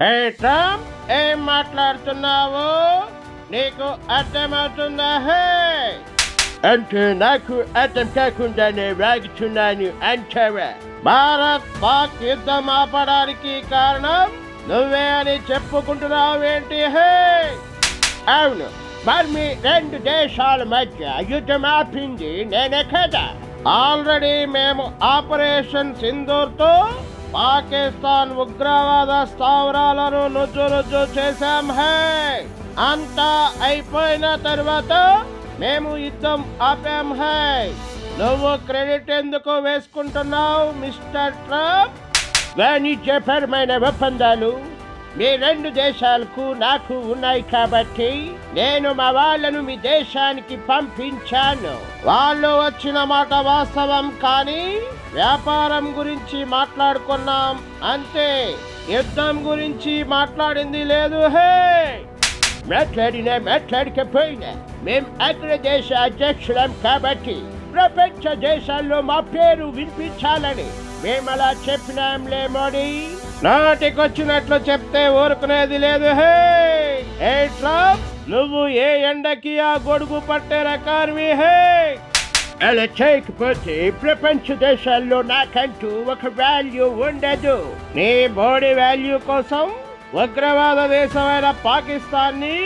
హే Trump ఏం మాట్లాడుతున్నావు? నీకు అర్థమవుతుందా? హే! అంటే నాకు అర్థం కాకుండానే రాగుతున్నాను అంటావా. భారత్ పాక్ యుద్ధం ఆపడానికి కారణం నువ్వే అని చెప్పుకుంటున్నావేంటి హే! అవును. మరి మీ రెండు దేశాల మధ్య యుద్ధం ఆపింది నేనే కదా. ఆల్రెడీ మేము ఆపరేషన్ సింధూర్తో పాకిస్తాన్ ఉగ్రవాద స్థావరాలను నుజ్జు నుజ్జు చేశాం హే! అంతా అయిపోయిన తర్వాత మేము యుద్ధం ఆపాం హే! నువ్వు క్రెడిట్ ఎందుకు వేసుకుంటున్నావు మిస్టర్ ట్రంప్? వాణిజ్యపరమైన ఒప్పందాలు మీ రెండు దేశాలకు నాకు ఉన్నాయి కాబట్టి నేను మా వాళ్ళను మీ దేశానికి పంపించాను. వాళ్ళు వచ్చిన మాట వాస్తవం కానీ వ్యాపారం గురించి మాట్లాడుకున్నాం. అంతే. యుద్ధం గురించి మాట్లాడింది లేదు హే! మాట్లాడినా మాట్లాడకపోయినా మేం అగ్ర దేశ అధ్యక్షులం కాబట్టి ప్రపంచ దేశాల్లో మా పేరు వినిపించాలని మేము అలా చెప్పినాంలే మోడీ. నాటికొచ్చినట్లు చెప్తే ఊరుకునేది లేదు హే! ఏ ట్రంప్ నువ్వు ఏ ఎండకి ఆ గొడుగు పట్టే రకానివి హే! అలా చేయకపోతే ప్రపంచ దేశాల్లో నాకంటూ ఒక వాల్యూ ఉండదు. నీ బాడీ వాల్యూ కోసం ఉగ్రవాద దేశమైన పాకిస్తాన్ని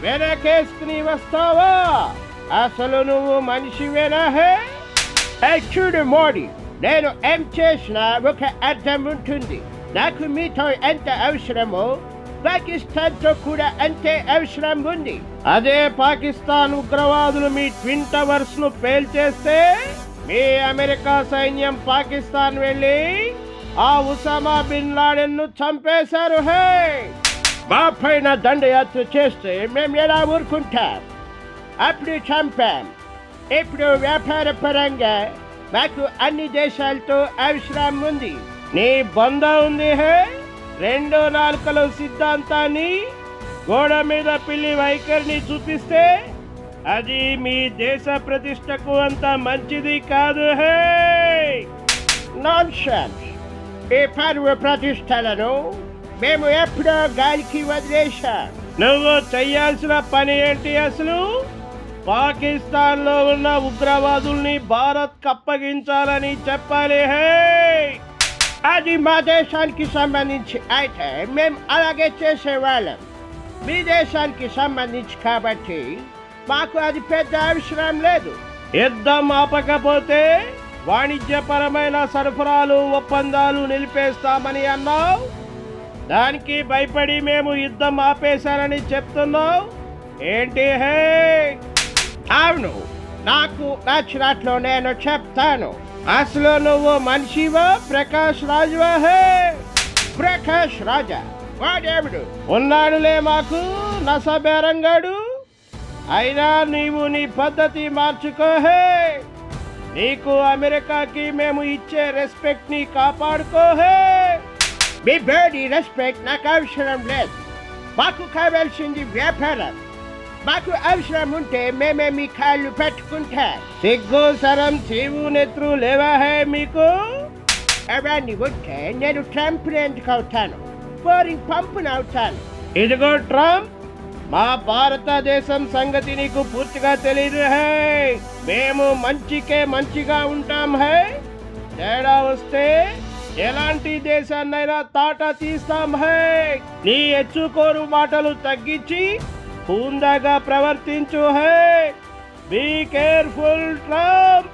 వెనకేసుకుని వస్తావా? అసలు నువ్వు మనిషివేనా హే? చూడు మోడీ నేను ఏం చేసినా ఒక అర్థం ఉంటుంది. నాకు మీతో ఎంత అవసరమో పాకిస్తాన్తో కూడా అంతే అవసరం ఉంది అదే పాకిస్తాన్ ఉగ్రవాదులు మీ ట్విన్ టవర్స్ను పేల్చేస్తే మీ అమెరికా సైన్యం పాకిస్తాన్ వెళ్ళి ఆ ఉసామా బిన్ లాడెన్ను చంపేశారు. హే! మా పైన దండయాత్ర చేస్తే మేము ఎలా ఊరుకుంటాం? అప్పుడు చంపాం. ఇప్పుడు వ్యాపార పరంగా మాకు అన్ని దేశాలతో అవసరం ఉంది. నీ బొంద ఉంది హే? రెండో నాలుకల సిద్ధాంతాన్ని గోడ మీద పిల్లి వైఖరిని చూపిస్తే అది మీ దేశ ప్రతిష్టకు అంత మంచిది కాదు హే? నాన్ ఈ పరువు ప్రతిష్టలను మేము ఎప్పుడో గాలికి వదిలేశాం. నువ్వు చేయాల్సిన పని ఏంటి అసలు? పాకిస్తాన్లో ఉన్న ఉగ్రవాదుల్ని భారత్ కప్పగించాలని చెప్పాలి హే? అది మా దేశానికి సంబంధించి అయితే మేము అలాగే చేసేవాళ్ళం మీ దేశానికి సంబంధించి కాబట్టి మాకు అది పెద్ద అవసరం లేదు యుద్ధం ఆపకపోతే వాణిజ్యపరమైన సరఫరాలు ఒప్పందాలు నిలిపేస్తామని అన్నావు దానికి భయపడి మేము యుద్ధం ఆపేశారని చెప్తున్నావు ఏంటి హే అవును నాకు నచ్చినట్లు నేను చెప్తాను అసలు నువ్వు మనిషివా? ప్రకాష్ రాజువా? హే! ప్రకాష్ రాజా వాడేమిడు? ఉన్నాడులే మాకు నసబేరంగాడు. అయినా నీవు నీ పద్ధతి మార్చుకో హే! నీకు అమెరికాకి మేము ఇచ్చే రెస్పెక్ట్ని కాపాడుకో హే! మీ బేడీ రెస్పెక్ట్ నాకు అవసరం లేదు. మాకు కావాల్సింది వ్యాపారం. మాకు అవసరం ఉంటే మేమే మీ కాళ్ళు పెట్టుకుంటా. సిగ్గు సరం చీవు నెత్రు లేవా హే మీకు? అవన్నీ ఉంటే నేను ట్రంప్ అవుతాను? బోరింగ్ పంపును అవుతాను. ఇదిగో ట్రంప్ మా భారతదేశం సంగతి నీకు పూర్తిగా తెలియదు హే. మేము మంచికే మంచిగా ఉంటాం హే. తేడా వస్తే ఎలాంటి దేశాన్నైనా తాట తీస్తాం హే. నీ ఎచ్చుకోరు మాటలు తగ్గించి హుందాగా ప్రవర్తించు హే. Be careful Trump